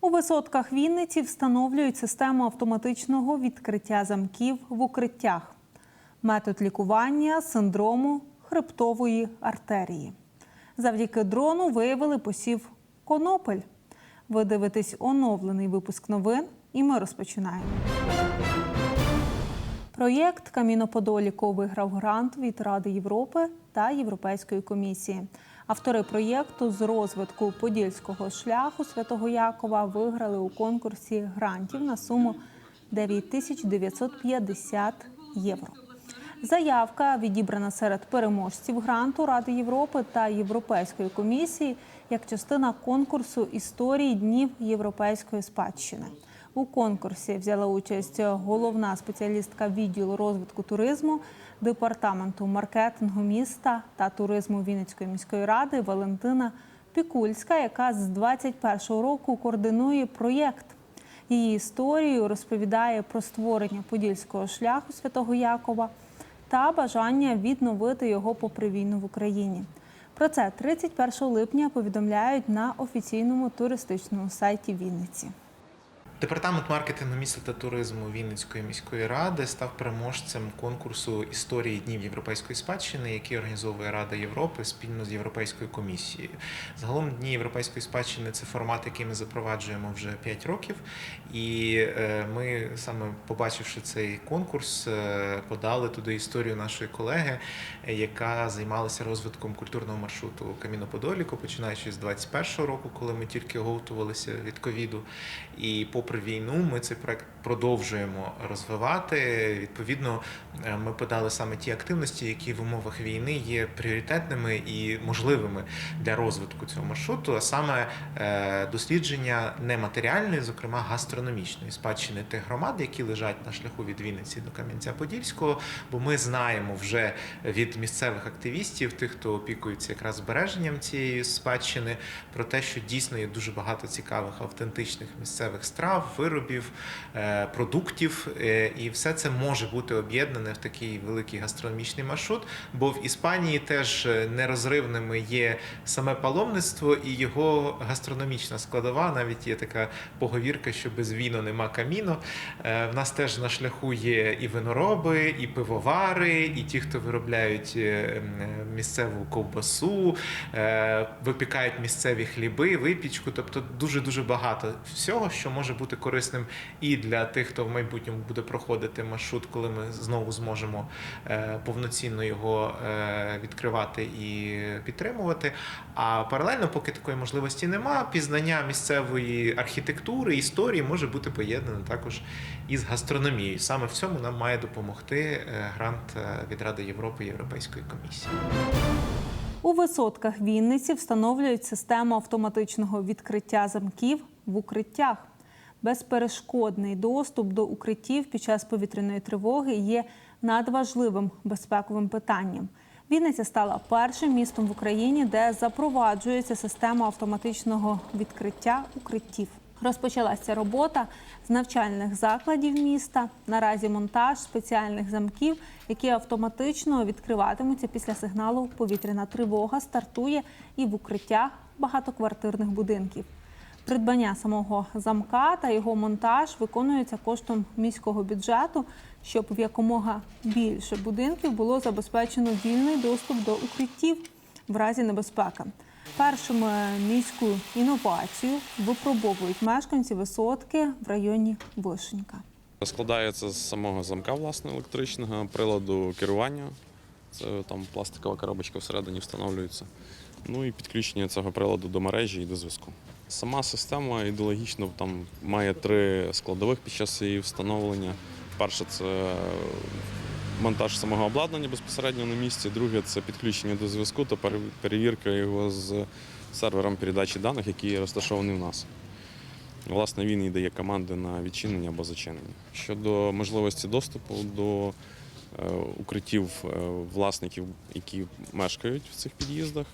У висотках Вінниці встановлюють систему автоматичного відкриття замків в укриттях. Метод лікування синдрому хребтової артерії. Завдяки дрону виявили посів конопель. Ви дивитесь оновлений випуск новин, і ми розпочинаємо. Проєкт Каміно Подоліко виграв грант від Ради Європи та Європейської комісії. Автори проєкту з розвитку подільського шляху Святого Якова виграли у конкурсі грантів на суму 9950 євро. Заявка відібрана серед переможців гранту Ради Європи та Європейської комісії як частина конкурсу історії днів європейської спадщини. У конкурсі взяла участь головна спеціалістка відділу розвитку туризму департаменту маркетингу міста та туризму Вінницької міської ради Валентина Пікульська, яка з 21-го року координує проєкт. Її історію розповідає про створення подільського шляху Святого Якова та бажання відновити його попри війну в Україні. Про це 31 липня повідомляють на офіційному туристичному сайті Вінниці. Департамент маркетингу міста та туризму Вінницької міської ради став переможцем конкурсу історії днів європейської спадщини, який організовує Рада Європи спільно з Європейською комісією. Загалом дні європейської спадщини це формат, який ми запроваджуємо вже 5 років. І е, ми саме побачивши цей конкурс, е, подали туди історію нашої колеги, яка займалася розвитком культурного маршруту Каміно Подоліко, починаючи з 21-го року, коли ми тільки оговтувалися від ковіду. І попри війну, ми цей проект продовжуємо розвивати. Відповідно, е, ми подали саме ті активності, які в умовах війни є пріоритетними і можливими для розвитку цього маршруту, а саме е, дослідження нематеріальної, зокрема гастрономічної спадщини тих громад, які лежать на шляху від Вінниці до Кам'янця-Подільського. Бо ми знаємо вже від місцевих активістів, тих, хто опікується якраз збереженням цієї спадщини, про те, що дійсно є дуже багато цікавих автентичних місцевих страв, виробів, е, продуктів, е, і все це може бути об'єднане в такий великий гастрономічний маршрут. Бо в Іспанії теж е, нерозривними є саме паломництво і його гастрономічна складова. Навіть є така поговірка, що без віно нема каміно. В нас теж на шляху є і винороби, і пивовари, і ті, хто виробляють місцеву ковбасу, випікають місцеві хліби, випічку. Тобто дуже дуже багато всього, що може бути корисним і для тих, хто в майбутньому буде проходити маршрут, коли ми знову зможемо е, повноцінно його е, відкривати і підтримувати. А паралельно, поки такої можливості нема, пізнання місцевої архітектури, історії може бути поєднане також із гастрономією. Саме в цьому нам має допомогти е, грант від Ради Європи Європейської комісії. У висотках Вінниці встановлюють систему автоматичного відкриття замків в укриттях. Безперешкодний доступ до укриттів під час повітряної тривоги є надважливим безпековим питанням. Вінниця стала першим містом в Україні, де запроваджується система автоматичного відкриття укриттів. Розпочалася робота з навчальних закладів міста. Наразі монтаж спеціальних замків, які автоматично відкриватимуться після сигналу повітряна тривога, стартує і в укриттях багатоквартирних будинків. Придбання самого замка та його монтаж виконується коштом міського бюджету, щоб в якомога більше будинків було забезпечено вільний доступ до укриттів в разі небезпеки. Першим е, міську інновацію випробовують мешканці висотки в районі Вишенька. Складається з самого замка власне електричного, приладу керування. Це там пластикова коробочка всередині встановлюється. Ну і підключення цього приладу до мережі і до зв'язку. Сама система ідеологічно там має три складових під час її встановлення. Перше це монтаж самого обладнання безпосередньо на місці. Друге це підключення до зв'язку та перевірка його з сервером передачі даних, який розташований в нас. Власне, він і дає команди на відчинення або зачинення. Щодо можливості доступу до е, укриттів е, власників, які мешкають в цих під'їздах,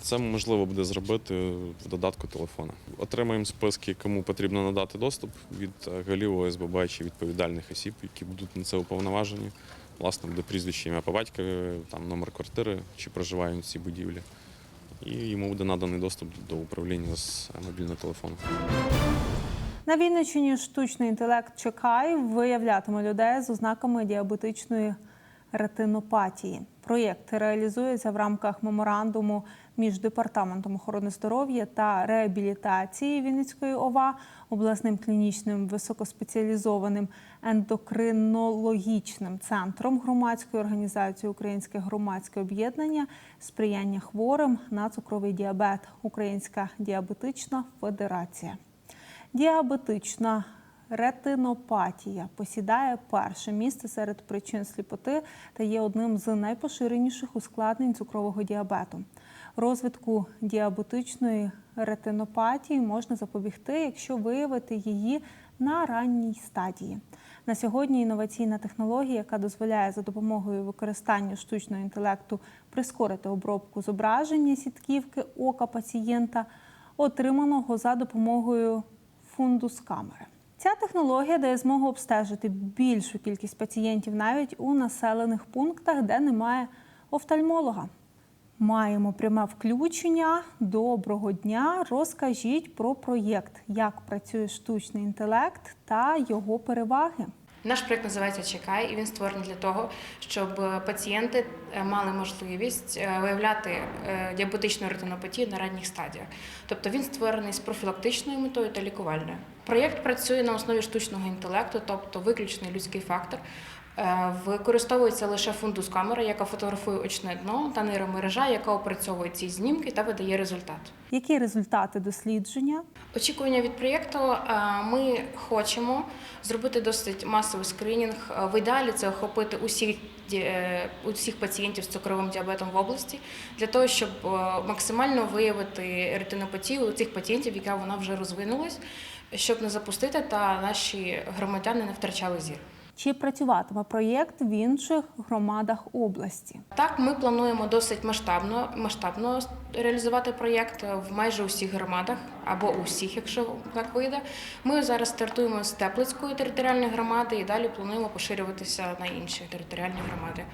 Це можливо буде зробити в додатку телефона. Отримаємо списки, кому потрібно надати доступ від е, голів ОСББ чи відповідальних осіб, які будуть на це уповноважені. Власне, буде прізвище, ім'я по батькові, там номер квартири, чи в цій будівлі. І йому буде наданий доступ до управління з мобільного телефону. На Вінниччині штучний інтелект чекає виявлятиме людей з ознаками діабетичної ретинопатії. Проєкт реалізується в рамках меморандуму між департаментом охорони здоров'я та реабілітації Вінницької ОВА, обласним клінічним високоспеціалізованим ендокринологічним центром громадської організації Українське громадське об'єднання сприяння хворим на цукровий діабет Українська діабетична федерація. Діабетична ретинопатія посідає перше місце серед причин сліпоти та є одним з найпоширеніших ускладнень цукрового діабету. Розвитку діабетичної ретинопатії можна запобігти, якщо виявити її на ранній стадії. На сьогодні інноваційна технологія, яка дозволяє за допомогою використання штучного інтелекту прискорити обробку зображення сітківки ока пацієнта, отриманого за допомогою фундус камери. Ця технологія дає змогу обстежити більшу кількість пацієнтів навіть у населених пунктах, де немає офтальмолога. Маємо пряме включення. Доброго дня. Розкажіть про проєкт, як працює штучний інтелект та його переваги. Наш проект називається Чекай, і він створений для того, щоб е, пацієнти е, мали можливість е, виявляти діабетичну ретинопатію на ранніх стадіях. Тобто він створений з профілактичною метою та лікувальною. Проєкт працює на основі штучного інтелекту, тобто виключний людський фактор. Е, Використовується лише фундус камера, яка фотографує очне дно, та нейромережа, яка опрацьовує ці знімки та видає результат. Які результати дослідження? Очікування від проєкту е, ми хочемо зробити досить масовий скринінг. Е, В ідеалі це охопити усіх усіх пацієнтів з цукровим діабетом в області для того, щоб максимально виявити ретинопатію у цих пацієнтів, яка вона вже розвинулась, щоб не запустити та наші громадяни не втрачали зір. Чи працюватиме проєкт в інших громадах області? Так, ми плануємо досить масштабно, масштабно реалізувати проєкт в майже усіх громадах або усіх, якщо так вийде. Ми зараз стартуємо з Теплицької територіальної громади і далі плануємо поширюватися на інші територіальні громади.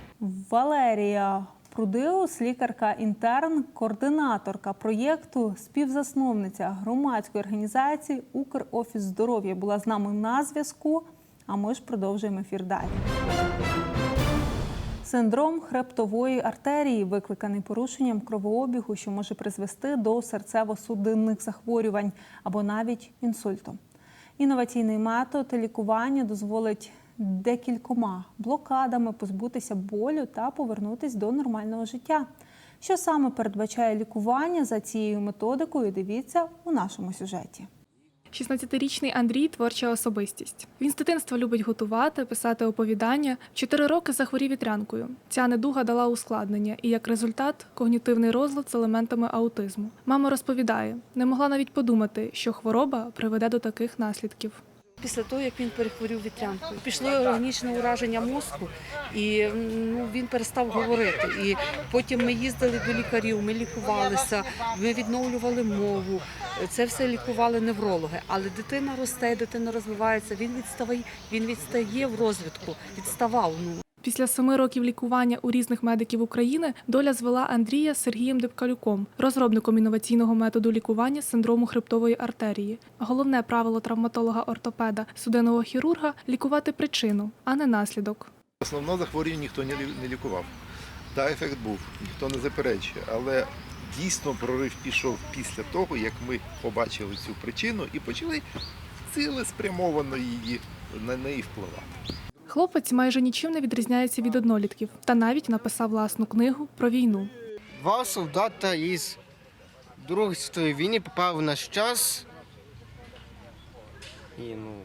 Валерія Прудилус, лікарка-інтерн, координаторка проєкту, співзасновниця громадської організації Укрофіс здоров'я була з нами на зв'язку. А ми ж продовжуємо ефір далі. Синдром хребтової артерії викликаний порушенням кровообігу, що може призвести до серцево-судинних захворювань або навіть інсульту. Інноваційний метод лікування дозволить декількома блокадами позбутися болю та повернутися до нормального життя. Що саме передбачає лікування за цією методикою? Дивіться у нашому сюжеті. 16-річний Андрій творча особистість. Він з дитинства любить готувати, писати оповідання. Чотири роки захворів вітрянкою. Ця недуга дала ускладнення, і як результат когнітивний розлад з елементами аутизму. Мама розповідає, не могла навіть подумати, що хвороба приведе до таких наслідків. Після того, як він перехворів вітрянкою, пішло органічне ураження мозку, і ну, він перестав говорити. І потім ми їздили до лікарів, ми лікувалися, ми відновлювали мову. Це все лікували неврологи. Але дитина росте, дитина розвивається. Він відставає, він відстає в розвитку, відставав. Ну Після семи років лікування у різних медиків України доля звела Андрія з Сергієм Дебкалюком, розробником інноваційного методу лікування синдрому хребтової артерії. Головне правило травматолога-ортопеда, судинного хірурга лікувати причину, а не наслідок. Основно захворювання ніхто не лі- не лікував. Та ефект був, ніхто не заперечує. Але дійсно прорив пішов після того, як ми побачили цю причину і почали цілеспрямовано її на неї впливати. Хлопець майже нічим не відрізняється від однолітків та навіть написав власну книгу про війну. Два солдата із Другої світової війни попали в наш час. І ну,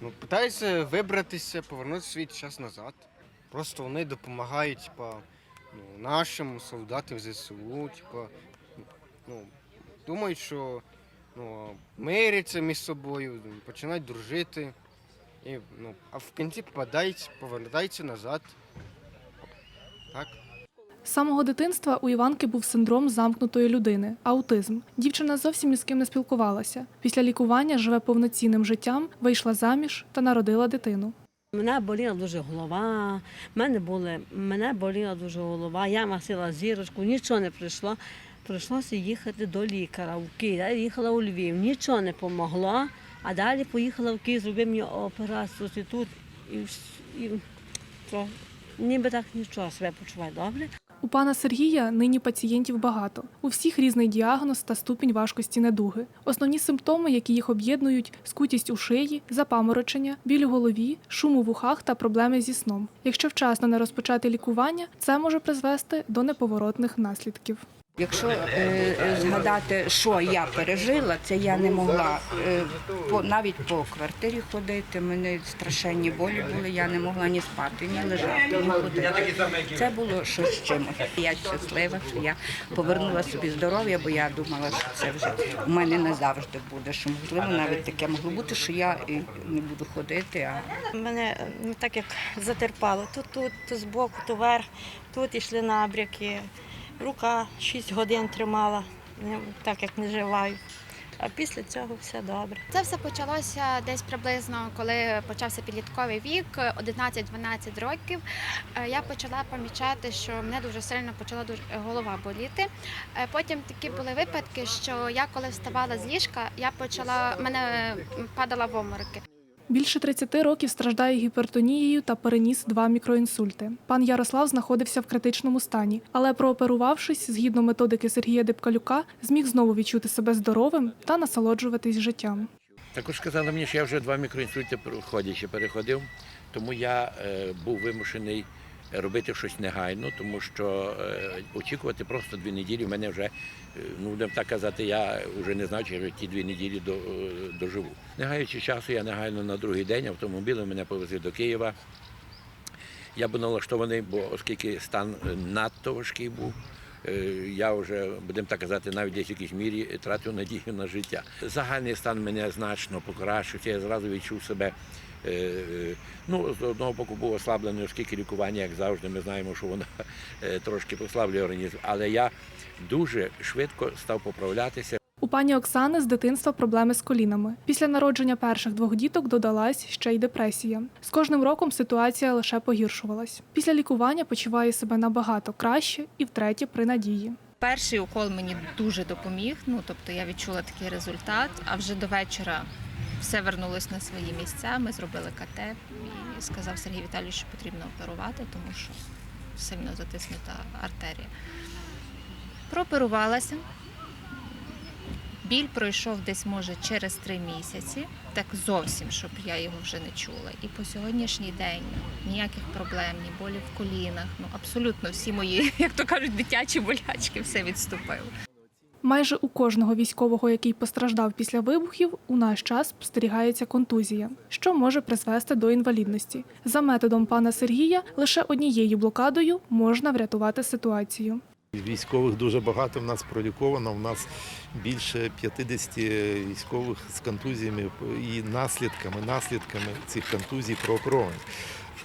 ну питаються вибратися, повернути свій час назад. Просто вони допомагають, типа, ну, нашим солдатам ЗСУ, типа, ну, думають, що ну, миряться між собою, починають дружити. І, ну, а в кінці попадають, повертаються назад. Так. З самого дитинства у Іванки був синдром замкнутої людини аутизм. Дівчина зовсім ні з ким не спілкувалася. Після лікування живе повноцінним життям, вийшла заміж та народила дитину. Мене боліла дуже голова, мене, були, мене боліла дуже голова, я носила зірочку, нічого не прийшло. Прийшлося їхати до лікаря в Київ. Я їхала у Львів, нічого не помогло, а далі поїхала в Київ, зробив мені операцію і тут, і, і ніби так нічого себе почуваю добре. У пана Сергія нині пацієнтів багато. У всіх різний діагноз та ступінь важкості недуги. Основні симптоми, які їх об'єднують: скутість у шиї, запаморочення, біль у голові, шум у вухах та проблеми зі сном. Якщо вчасно не розпочати лікування, це може призвести до неповоротних наслідків. Якщо е, е, згадати, що я пережила, це я не могла е, по, навіть по квартирі ходити. Мене страшенні болі були, я не могла ні спати, ні лежати, ні ходити. Це було щось з чимось. Я щаслива, що я повернула собі здоров'я, бо я думала, що це вже у мене назавжди буде. Що можливо навіть таке могло бути, що я і не буду ходити. А Мене ну, так як затерпало. То тут, то збоку, то вверх, тут йшли набряки. Рука 6 годин тримала, ну, так як не живаю. А після цього все добре. Це все почалося десь приблизно, коли почався підлітковий вік, 11-12 років. Е, Я почала помічати, що мене дуже сильно почала голова боліти. Е, Потім такі були випадки, що я коли вставала з ліжка, я почала мене падала в обмороки. Більше 30 років страждає гіпертонією та переніс два мікроінсульти. Пан Ярослав знаходився в критичному стані, але прооперувавшись, згідно методики Сергія Депкалюка, зміг знову відчути себе здоровим та насолоджуватись життям. Також сказали мені, що я вже два мікроінсульти проходячи переходив, тому я е, був вимушений робити щось негайно, тому що е, очікувати просто дві неділі в мене вже, е, ну будемо так казати, я вже не знаю, чи я ті дві неділі е, доживу. Не гаючи часу, я негайно на другий день автомобілем мене повезли до Києва. Я був налаштований, бо оскільки стан надто важкий був, я вже, будемо так казати, навіть десь в якійсь мірі тратив надію на життя. Загальний стан мене значно покращився, я зразу відчув себе. Е, е, Ну, з одного боку був ослаблений, оскільки лікування, як завжди, ми знаємо, що воно е, трошки послаблює організм. Але я дуже швидко став поправлятися. У пані Оксани з дитинства проблеми з колінами. Після народження перших двох діток додалась ще й депресія. З кожним роком ситуація лише погіршувалась. Після лікування почуває себе набагато краще і втретє при надії. Перший укол мені дуже допоміг. Ну тобто я відчула такий результат. А вже до вечора все вернулось на свої місця. Ми зробили КТ і сказав Сергій Віталійович, що потрібно оперувати, тому що сильно затиснута артерія. Прооперувалася. Біль пройшов десь може через три місяці, так зовсім, щоб я його вже не чула. І по сьогоднішній день ніяких проблем, ні болі в колінах. Ну абсолютно всі мої, як то кажуть, дитячі болячки, все відступило. Майже у кожного військового, який постраждав після вибухів, у наш час спостерігається контузія, що може призвести до інвалідності. За методом пана Сергія, лише однією блокадою можна врятувати ситуацію. Військових дуже багато в нас проліковано. У нас більше 50 військових з контузіями і наслідками, наслідками цих контузій прооперованих.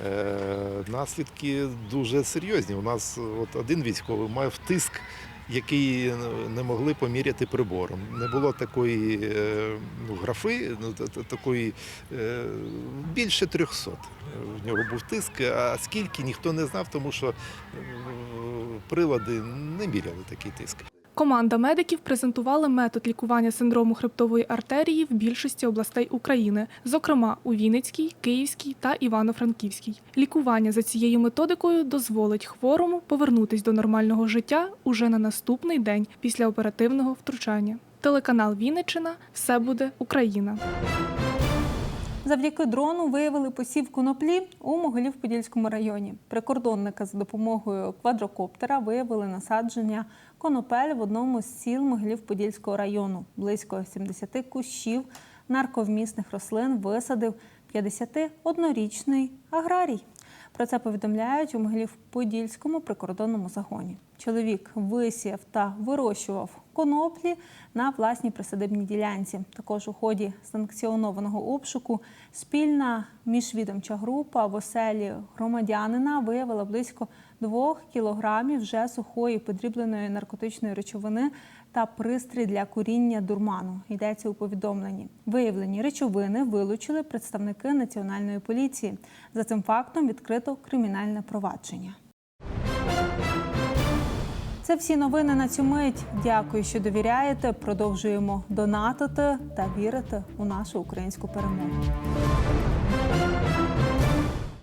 Е, наслідки дуже серйозні. У нас от один військовий мав тиск, який не могли поміряти прибором. Не було такої е, ну, графи, ну, та- та- такої е, більше 300. В нього був тиск, а скільки ніхто не знав, тому що прилади не міряли такий тиск. Команда медиків презентувала метод лікування синдрому хребтової артерії в більшості областей України, зокрема у Вінницькій, Київській та Івано-Франківській. Лікування за цією методикою дозволить хворому повернутись до нормального життя уже на наступний день після оперативного втручання. Телеканал Вінниччина все буде Україна. Завдяки дрону виявили посів коноплі у Могилів-Подільському районі. Прикордонники за допомогою квадрокоптера виявили насадження конопель в одному з сіл Могилів-Подільського району. Близько 70 кущів нарковмісних рослин висадив 51-річний аграрій. Про це повідомляють у Могилів-Подільському прикордонному загоні. Чоловік висіяв та вирощував коноплі на власній присадибній ділянці. Також у ході санкціонованого обшуку спільна міжвідомча група в оселі громадянина виявила близько двох кілограмів вже сухої подрібленої наркотичної речовини та пристрій для куріння дурману. Йдеться у повідомленні. Виявлені речовини вилучили представники національної поліції. За цим фактом відкрито кримінальне провадження. Це всі новини на цю мить. Дякую, що довіряєте. Продовжуємо донатити та вірити у нашу українську перемогу.